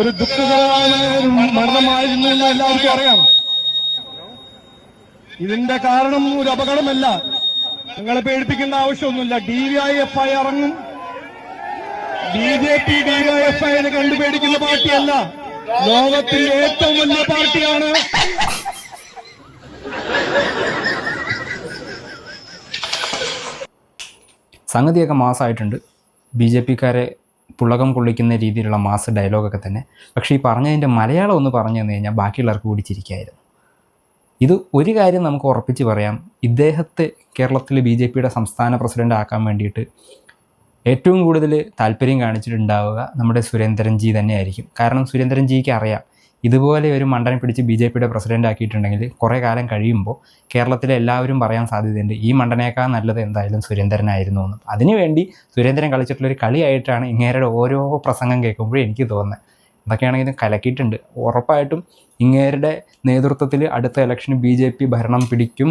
ഒരു ദുഃഖകരമായ ഒരു മരണമായിരുന്നു എന്ന് എല്ലാവർക്കും അറിയാം. ഇതിന്റെ കാരണം ഒരു അപകടമല്ല. നിങ്ങളെ പേടിപ്പിക്കേണ്ട ആവശ്യമൊന്നുമില്ല. D V I F I ഇറങ്ങും. B J P D Y F ഐനെ കണ്ടുപേടിക്കുന്ന പാർട്ടിയല്ല. ലോകത്തിലെ ഏറ്റവും വലിയ പാർട്ടിയാണ്. സംഗതിയൊക്കെ മാസമായിട്ടുണ്ട് ബി ജെ പിക്കാരെ പുളകം കൊള്ളിക്കുന്ന രീതിയിലുള്ള മാസ് ഡയലോഗൊക്കെ തന്നെ. പക്ഷേ ഈ പറഞ്ഞതിന്റെ മലയാളം ഒന്ന് പറഞ്ഞു തന്നു കഴിഞ്ഞാൽ ബാക്കിയുള്ളവർക്ക് കൂടി ചിരിക്കായിരുന്നു ഇത് ഒരു കാര്യം നമുക്ക് ഉറപ്പിച്ച് പറയാം. ഇദ്ദേഹത്തെ കേരളത്തിൽ ബി ജെ പിയുടെ സംസ്ഥാന പ്രസിഡന്റ് ആക്കാൻ വേണ്ടിയിട്ട് ഏറ്റവും കൂടുതൽ താല്പര്യം കാണിച്ചിട്ടുണ്ടാവുക നമ്മുടെ സുരേന്ദ്രൻജി തന്നെയായിരിക്കും. കാരണം സുരേന്ദ്രൻജിക്ക് അറിയാം ഇതുപോലെ ഒരു മണ്ടനെ പിടിച്ച് ബി ജെ പിയുടെ പ്രസിഡന്റ് ആക്കിയിട്ടുണ്ടെങ്കിൽ കുറേ കാലം കഴിയുമ്പോൾ കേരളത്തിലെ എല്ലാവരും പറയാൻ സാധ്യതയുണ്ട് ഈ മണ്ടനേക്കാൾ നല്ലത് എന്തായാലും സുരേന്ദ്രനായിരുന്നു എന്ന്. അതിനുവേണ്ടി സുരേന്ദ്രൻ കളിച്ചിട്ടുള്ളൊരു കളിയായിട്ടാണ് ഇങ്ങേരുടെ ഓരോ പ്രസംഗം കേൾക്കുമ്പോഴും എനിക്ക് തോന്നുന്നത്. എന്തൊക്കെയാണെങ്കിലും കലക്കിയിട്ടുണ്ട്. ഉറപ്പായിട്ടും ഇങ്ങേരുടെ നേതൃത്വത്തിൽ അടുത്ത ഇലക്ഷന് ബി ജെ പി ഭരണം പിടിക്കും.